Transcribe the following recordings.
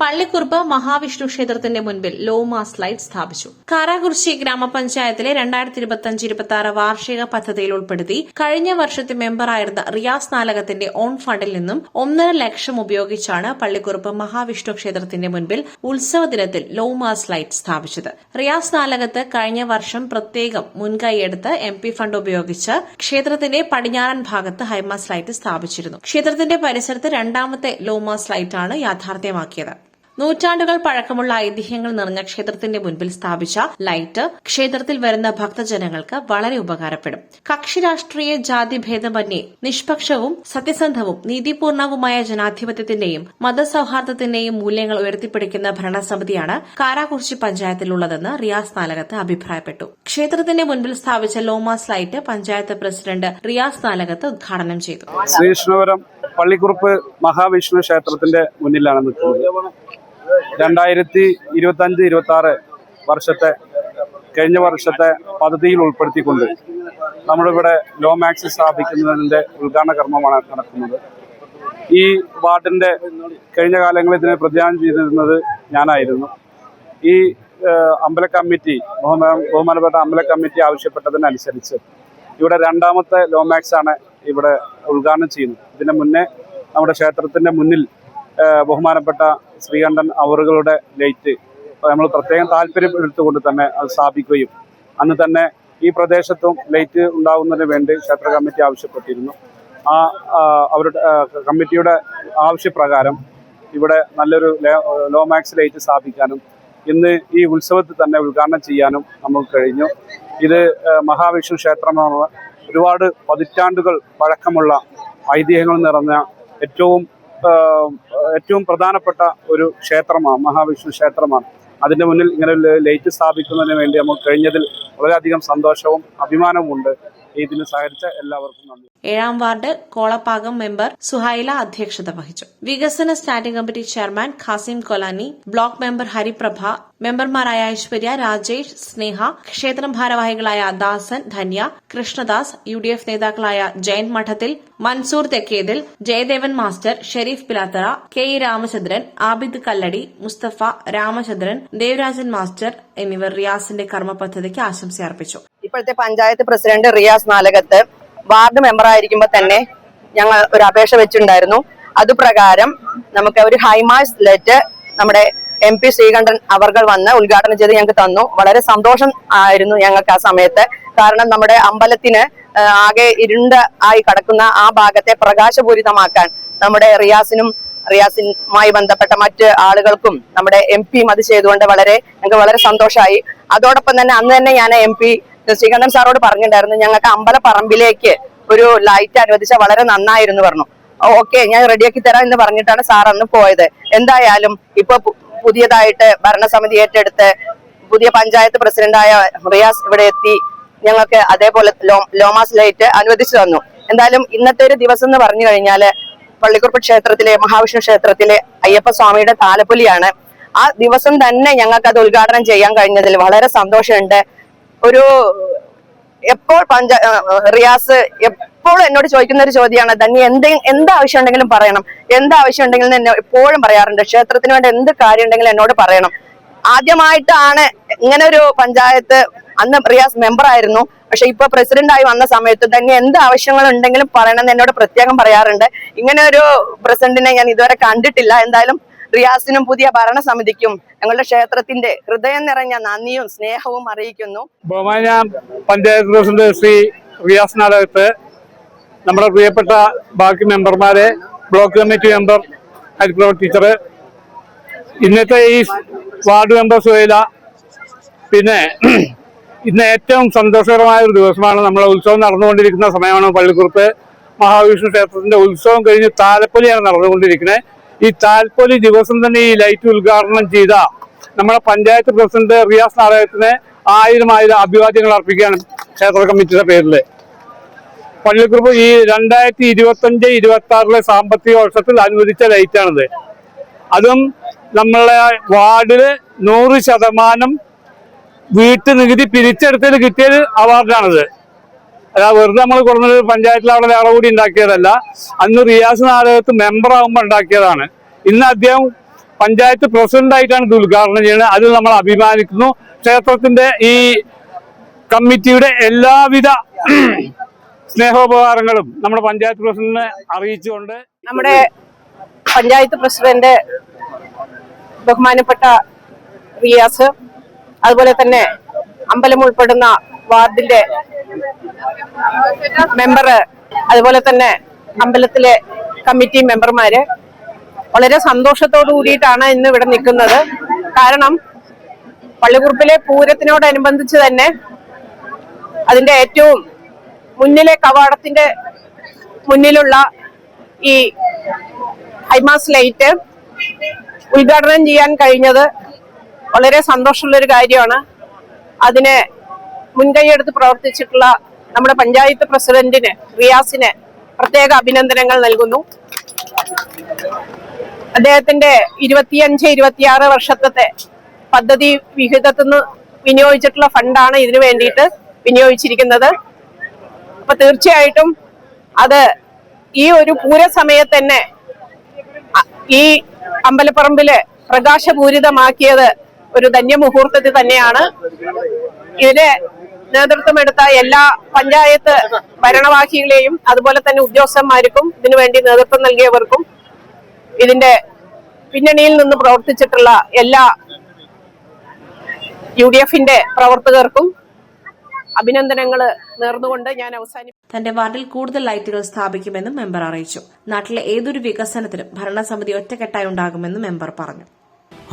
പള്ളിക്കുറുപ്പ് മഹാവിഷ്ണു ക്ഷേത്രത്തിന്റെ മുൻപിൽ low mast light സ്ഥാപിച്ചു. കാരാകുറിശി ഗ്രാമപഞ്ചായത്തിലെ രണ്ടായിരത്തി ഇരുപത്തിയഞ്ച് ഇരുപത്തി ആറ് വാർഷിക പദ്ധതിയിൽ ഉൾപ്പെടുത്തി കഴിഞ്ഞ വർഷത്തെ മെമ്പറായിരുന്ന റിയാസ് നാലകത്തിന്റെ ഓൺ ഫണ്ടിൽ നിന്നും ഒന്നര ലക്ഷം ഉപയോഗിച്ചാണ് പള്ളിക്കുറുപ്പ് മഹാവിഷ്ണു ക്ഷേത്രത്തിന്റെ മുൻപിൽ ഉത്സവ ദിനത്തിൽ ലോമാസ് ലൈറ്റ് സ്ഥാപിച്ചത്. റിയാസ് നാലകത്ത് കഴിഞ്ഞ വർഷം പ്രത്യേകം മുൻകൈയെടുത്ത് എം പി ഫണ്ട് ഉപയോഗിച്ച് ക്ഷേത്രത്തിന്റെ പടിഞ്ഞാറൻ ഭാഗത്ത് ഹൈമാസ് ലൈറ്റ് സ്ഥാപിച്ചിരുന്നു. ക്ഷേത്രത്തിന്റെ പരിസരത്ത് രണ്ടാമത്തെ ലോമാസ് ലൈറ്റാണ് യാഥാർത്ഥ്യമാക്കിയത്. നൂറ്റാണ്ടുകൾ പഴക്കമുള്ള ഐതിഹ്യങ്ങൾ നിറഞ്ഞ ക്ഷേത്രത്തിന്റെ മുൻപിൽ സ്ഥാപിച്ച ലൈറ്റ് ക്ഷേത്രത്തിൽ വരുന്ന ഭക്തജനങ്ങൾക്ക് വളരെ ഉപകാരപ്പെടും. കക്ഷി രാഷ്ട്രീയ ജാതി ഭേദമന്യേ നിഷ്പക്ഷവും സത്യസന്ധവും നീതിപൂർണവുമായ ജനാധിപത്യത്തിന്റെയും മതസൌഹാർദ്ദത്തിന്റെയും മൂല്യങ്ങൾ ഉയർത്തിപ്പിടിക്കുന്ന ഭരണസമിതിയാണ് കാരാകുറിശി പഞ്ചായത്തിലുള്ളതെന്ന് റിയാസ് നാലകത്ത് അഭിപ്രായപ്പെട്ടു. ക്ഷേത്രത്തിന്റെ മുൻപിൽ സ്ഥാപിച്ച low mast light panchayat president Riyas Nalakath ഉദ്ഘാടനം ചെയ്തു. ശ്രീകൃഷ്ണപുരം പള്ളിക്കുറുപ്പ് മഹാവിഷ്ണു ക്ഷേത്രത്തിന്റെ മുന്നിലാണ് നിൽക്കുന്നത്. രണ്ടായിരത്തി ഇരുപത്തി അഞ്ച് ഇരുപത്തി ആറ് വർഷത്തെ കഴിഞ്ഞ വർഷത്തെ പദ്ധതിയിൽ ഉൾപ്പെടുത്തിക്കൊണ്ട് നമ്മളിവിടെ ലോ മാക്സ് സ്ഥാപിക്കുന്നതിന്റെ ഉദ്ഘാടന കർമ്മമാണ് നടക്കുന്നത്. ഈ വാർഡിന്റെ കഴിഞ്ഞ കാലങ്ങളിൽ ഇതിനെ പ്രതിദാനം ചെയ്തിരുന്നത് ഞാനായിരുന്നു. ഈ അമ്പല കമ്മിറ്റി ബഹുമാ- ബഹുമാനപ്പെട്ട അമ്പല കമ്മിറ്റി ആവശ്യപ്പെട്ടതിനനുസരിച്ച് ഇവിടെ രണ്ടാമത്തെ ലോ മാക്സ് ആണ് ഇവിടെ ഉദ്ഘാടനം ചെയ്യുന്നത്. ഇതിന് മുന്നേ നമ്മുടെ ക്ഷേത്രത്തിന്റെ മുന്നിൽ ബഹുമാനപ്പെട്ട ശ്രീകണ്ഠൻ അവറുകളുടെ ലൈറ്റ്. നമ്മൾ പ്രത്യേകം താല്പര്യം എടുത്തുകൊണ്ട് തന്നെ അത് സ്ഥാപിക്കുകയും അന്ന് തന്നെ ഈ പ്രദേശത്തും ലൈറ്റ് ഉണ്ടാകുന്നതിന് വേണ്ടി ക്ഷേത്ര കമ്മിറ്റി ആവശ്യപ്പെട്ടിരുന്നു. ആ അവരുടെ കമ്മിറ്റിയുടെ ആവശ്യപ്രകാരം ഇവിടെ നല്ലൊരു ലേ- മാക്സ് ലൈറ്റ് സ്ഥാപിക്കാനും ഇന്ന് ഈ ഉത്സവത്തിൽ തന്നെ ഉദ്ഘാടനം ചെയ്യാനും നമുക്ക് കഴിഞ്ഞു. ഇത് മഹാവിഷ്ണു ക്ഷേത്രമാണ് ഒരുപാട് പതിറ്റാണ്ടുകൾ പഴക്കമുള്ള ഐതിഹ്യങ്ങൾ നിറഞ്ഞ ഏറ്റവും ഏറ്റവും പ്രധാനപ്പെട്ട ഒരു ക്ഷേത്രമാണ് മഹാവിഷ്ണു ക്ഷേത്രമാണ്. അതിന്റെ മുന്നിൽ ഇങ്ങനെ ലൈറ്റ് സ്ഥാപിക്കുന്നതിന് വേണ്ടി നമുക്ക് കഴിഞ്ഞതിൽ വളരെയധികം സന്തോഷവും അഭിമാനവും ഉണ്ട് ഇതിന് സഹകരിച്ച എല്ലാവർക്കും നന്ദി. ഏഴാം വാർഡ് കോളപ്പാകം മെമ്പർ സുഹൈല അധ്യക്ഷത വഹിച്ചു. വികസന standing committee chairman Khasim Kolani block member Hariprabha മെമ്പർമാരായ ഐശ്വര്യ രാജേഷ് സ്നേഹ ക്ഷേത്രം ഭാരവാഹികളായ Dasan Dhanya Krishnadas U D F നേതാക്കളായ Jayan Madathil Mansoor Thekkethil Jayadevan master Sherif Pilathara K E Ramachandran Abid Kalladi Mustafa Ramachandran Devarajan master എന്നിവർ റിയാസിന്റെ കർമ്മ പദ്ധതിക്ക് ആശംസ അർപ്പിച്ചു ഇപ്പോഴത്തെ panchayat president Riyas Nalakath ward member ആയിരിക്കുമ്പോൾ തന്നെ ഞങ്ങൾ ഒരു അപേക്ഷ വെച്ചിട്ടുണ്ടായിരുന്നു. അതുപ്രകാരം നമുക്ക് ഒരു ഹൈമാസ് ലെറ്റ് നമ്മുടെ എം പി ശ്രീകണ്ഠൻ അവർകൾ വന്ന് ഉദ്ഘാടനം ചെയ്ത് ഞങ്ങൾക്ക് തന്നു. വളരെ സന്തോഷം ആയിരുന്നു ഞങ്ങൾക്ക് ആ സമയത്ത്. കാരണം നമ്മുടെ അമ്പലത്തിന് ആകെ ഇരുണ്ട ആയി കടക്കുന്ന ആ ഭാഗത്തെ പ്രകാശപൂരിതമാക്കാൻ നമ്മുടെ റിയാസിനും റിയാസിനുമായി ബന്ധപ്പെട്ട മറ്റ് ആളുകൾക്കും നമ്മുടെ എം പിയും അത് ചെയ്തുകൊണ്ട് വളരെ ഞങ്ങൾക്ക് വളരെ സന്തോഷമായി അതോടൊപ്പം തന്നെ അന്ന് തന്നെ ഞാൻ എം പി ശ്രീകണ്ഠൻ സാറോട് പറഞ്ഞിട്ടുണ്ടായിരുന്നു ഞങ്ങൾക്ക് അമ്പലപ്പറമ്പിലേക്ക് ഒരു ലൈറ്റ് അനുവദിച്ച വളരെ നന്നായിരുന്നു പറഞ്ഞു. ഓക്കെ ഞാൻ റെഡിയാക്കി തരാം എന്ന് പറഞ്ഞിട്ടാണ് സാർ അന്ന് പോയത്. എന്തായാലും ഇപ്പൊ പുതിയതായിട്ട് ഭരണസമിതി ഏറ്റെടുത്ത് പുതിയ പഞ്ചായത്ത് പ്രസിഡന്റായ റിയാസ് ഇവിടെ എത്തി ഞങ്ങൾക്ക് അതേപോലെ ലോമാസ് ലൈറ്റ് അനുവദിച്ചു തന്നു. എന്തായാലും ഇന്നത്തെ ഒരു ദിവസം എന്ന് പറഞ്ഞു കഴിഞ്ഞാൽ പള്ളിക്കുറുപ്പ് ക്ഷേത്രത്തിലെ മഹാവിഷ്ണു ക്ഷേത്രത്തിലെ അയ്യപ്പ സ്വാമിയുടെ താലപ്പൊലിയാണ്. ആ ദിവസം തന്നെ ഞങ്ങൾക്ക് അത് ഉദ്ഘാടനം ചെയ്യാൻ കഴിഞ്ഞതിൽ വളരെ സന്തോഷമുണ്ട്. ഒരു എപ്പോൾ പഞ്ചാ റിയാസ് എപ്പോഴും എന്നോട് ചോദിക്കുന്ന ഒരു ചോദ്യമാണ്. തന്നെ എന്ത് എന്ത് ആവശ്യം ഉണ്ടെങ്കിലും പറയണം. എന്ത് ആവശ്യം ഉണ്ടെങ്കിലും എന്നെ എപ്പോഴും പറയാറുണ്ട്. ക്ഷേത്രത്തിന് വേണ്ടി എന്ത് കാര്യം ഉണ്ടെങ്കിലും എന്നോട് പറയണം. ആദ്യമായിട്ടാണ് ഇങ്ങനെ ഒരു പഞ്ചായത്ത് അന്ന് റിയാസ് മെമ്പർ ആയിരുന്നു. പക്ഷെ ഇപ്പൊ പ്രസിഡന്റ് ആയി വന്ന സമയത്ത് തന്നെ എന്ത് ആവശ്യങ്ങൾ ഉണ്ടെങ്കിലും പറയണമെന്ന് എന്നോട് പ്രത്യേകം പറയാറുണ്ട്. ഇങ്ങനെ ഒരു പ്രസിഡന്റിനെ ഞാൻ ഇതുവരെ കണ്ടിട്ടില്ല. എന്തായാലും റിയാസിനും പുതിയ ഭരണസമിതിക്കും ഞങ്ങളുടെ ക്ഷേത്രത്തിന്റെ ഹൃദയം നിറഞ്ഞ നന്ദിയും സ്നേഹവും അറിയിക്കുന്നു. ബഹുമാന പഞ്ചായത്ത് പ്രസിഡന്റ് ശ്രീ റിയാസ് നാടകത്ത് നമ്മുടെ പ്രിയപ്പെട്ട ബാക്കി മെമ്പർമാരെ block committee member Hariprava teacher ഇന്നത്തെ ഈ വാർഡ് മെമ്പർ സുഹൈല പിന്നെ ഇന്ന് ഏറ്റവും സന്തോഷകരമായ ഒരു ദിവസമാണ് നമ്മളെ ഉത്സവം നടന്നുകൊണ്ടിരിക്കുന്ന സമയമാണ് പള്ളിക്കുറുപ്പ്. മഹാവിഷ്ണു ക്ഷേത്രത്തിന്റെ ഉത്സവം കഴിഞ്ഞ് താലപ്പൊലിയാണ് നടന്നുകൊണ്ടിരിക്കുന്നത്. ഈ താൽപ്പൊലി ദിവസം തന്നെ ഈ ലൈറ്റ് ഉദ്ഘാടനം ചെയ്ത നമ്മുടെ പഞ്ചായത്ത് പ്രസിഡന്റ് റിയാസ് നാടകത്തിന് ആയിരം ആയിരം അഭിവാദ്യങ്ങൾ അർപ്പിക്കുകയാണ് ക്ഷേത്ര കമ്മിറ്റിയുടെ പേരിൽ പള്ളിക്കുറുപ്പ് ഈ രണ്ടായിരത്തി ഇരുപത്തി അഞ്ച് ഇരുപത്തി ആറിലെ സാമ്പത്തിക വർഷത്തിൽ അനുവദിച്ച ലൈറ്റാണിത്. അതും നമ്മളെ വാർഡിൽ നൂറ് ശതമാനം വീട്ടു നികുതി പിരിച്ചെടുത്തതിൽ കിട്ടിയത് അവാർഡാണിത്. അതാ വെറുതെ നമ്മൾ കുറഞ്ഞൊരു പഞ്ചായത്തിൽ അവിടെ വേറെ കൂടി ഉണ്ടാക്കിയതല്ല. അന്ന് റിയാസ് നാടകത്ത് മെമ്പർ ആകുമ്പോൾ ഉണ്ടാക്കിയതാണ്. ഇന്ന് അദ്ദേഹം പഞ്ചായത്ത് പ്രസിഡന്റായിട്ടാണ് ഇത് ഉദ്ഘാടനം ചെയ്യുന്നത്. അതിൽ നമ്മൾ അഭിമാനിക്കുന്നു. ക്ഷേത്രത്തിന്റെ ഈ കമ്മിറ്റിയുടെ എല്ലാവിധ സ്നേഹോപകാരങ്ങളും നമ്മുടെ പഞ്ചായത്ത് പ്രസിഡന്റിനെ അറിയിച്ചുകൊണ്ട് നമ്മുടെ പഞ്ചായത്ത് പ്രസിഡന്റ് ബഹുമാനപ്പെട്ട റിയാസ് അതുപോലെ തന്നെ അമ്പലം ഉൾപ്പെടുന്ന വാർഡിന്റെ മെമ്പർ അതുപോലെ തന്നെ അമ്പലത്തിലെ കമ്മിറ്റി മെമ്പർമാര് വളരെ സന്തോഷത്തോടു കൂടിയിട്ടാണ് ഇന്ന് ഇവിടെ നിൽക്കുന്നത്. കാരണം പള്ളിക്കുറുപ്പിലെ പൂരത്തിനോടനുബന്ധിച്ച് തന്നെ അതിന്റെ ഏറ്റവും മുന്നിലെ കവാടത്തിന്റെ മുന്നിലുള്ള ഈ ഹൈമാസ് ലൈറ്റ് ഉദ്ഘാടനം ചെയ്യാൻ കഴിഞ്ഞത് വളരെ സന്തോഷമുള്ളൊരു കാര്യമാണ്. അതിനെ മുൻകൈയെടുത്ത് പ്രവർത്തിച്ചിട്ടുള്ള നമ്മുടെ പഞ്ചായത്ത് പ്രസിഡന്റിന് റിയാസിന് പ്രത്യേക അഭിനന്ദനങ്ങൾ നൽകുന്നു. അദ്ദേഹത്തിന്റെ ഇരുപത്തിയഞ്ച് ഇരുപത്തിയാറ് വർഷത്തെ പദ്ധതി വിഹിതത്തിൽ നിന്ന് വിനിയോഗിച്ചിട്ടുള്ള ഫണ്ടാണ് ഇതിനു വേണ്ടിയിട്ട് വിനിയോഗിച്ചിരിക്കുന്നത്. അപ്പൊ തീർച്ചയായിട്ടും അത് ഈ ഒരു പൂര സമയത്ത് തന്നെ ഈ അമ്പലപ്പറമ്പിൽ പ്രകാശപൂരിതമാക്കിയത് ഒരു ധന്യമുഹൂർത്തത്തിൽ തന്നെയാണ്. ഇതിന് നേതൃത്വമെടുത്ത എല്ലാ പഞ്ചായത്ത് ഭരണവാഹികളെയും അതുപോലെ തന്നെ ഉദ്യോഗസ്ഥന്മാർക്കും ഇതിനുവേണ്ടി നേതൃത്വം നൽകിയവർക്കും ഇതിന്റെ പിന്നണിയിൽ നിന്ന് പ്രവർത്തിച്ചിട്ടുള്ള എല്ലാ യു ഡി എഫിന്റെ പ്രവർത്തകർക്കും അഭിനന്ദനങ്ങൾ നേർന്നുകൊണ്ട് ഞാൻ അവസാനിപ്പിക്കുന്നു തന്റെ വാർഡിൽ കൂടുതൽ ലൈറ്റുകൾ സ്ഥാപിക്കുമെന്നും മെമ്പർ അറിയിച്ചു. നാട്ടിലെ ഏതൊരു വികസനത്തിനും ഭരണസമിതി ഒറ്റക്കെട്ടായി ഉണ്ടാകുമെന്നും മെമ്പർ പറഞ്ഞു.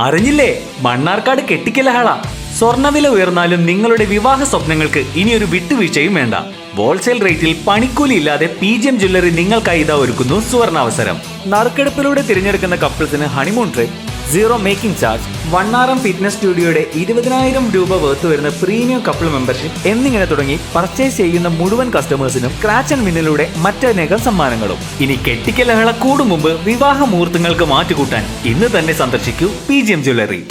അറിഞ്ഞില്ലേ? മണ്ണാർക്കാട് കെട്ടിക്കലഹള. സ്വർണവില ഉയർന്നാലും നിങ്ങളുടെ വിവാഹ സ്വപ്നങ്ങൾക്ക് ഇനിയൊരു വിട്ടുവീഴ്ചയും വേണ്ട. ഹോൾസെയിൽ റേറ്റിൽ പണിക്കൂലി ഇല്ലാതെ പി ജി എം ജ്വല്ലറി നിങ്ങൾക്കായി ഇതാ ഒരുക്കുന്നു സുവർണാവസരം. നറുക്കെടുപ്പിലൂടെ തിരഞ്ഞെടുക്കുന്ന കപ്പിൾസിന് honeymoon trip zero making charge Vannaram fitness സ്റ്റുഡിയോയുടെ ഇരുപതിനായിരം രൂപ വേർത്ത് വരുന്ന പ്രീമിയം കപ്പിൾ മെമ്പർഷിപ്പ് എന്നിങ്ങനെ തുടങ്ങി പർച്ചേസ് ചെയ്യുന്ന മുഴുവൻ കസ്റ്റമേഴ്സിനും ക്രാച്ച് ആൻഡ് വിന്നിലൂടെ മറ്റനേകം സമ്മാനങ്ങളും. ഇനി കെട്ടിക്കലഹള കൂടും മുമ്പ് വിവാഹ മുഹൂർത്തങ്ങൾക്ക് മാറ്റുകൂട്ടാൻ ഇന്ന് തന്നെ സന്ദർശിക്കൂ പി ജി എം ജ്വല്ലറി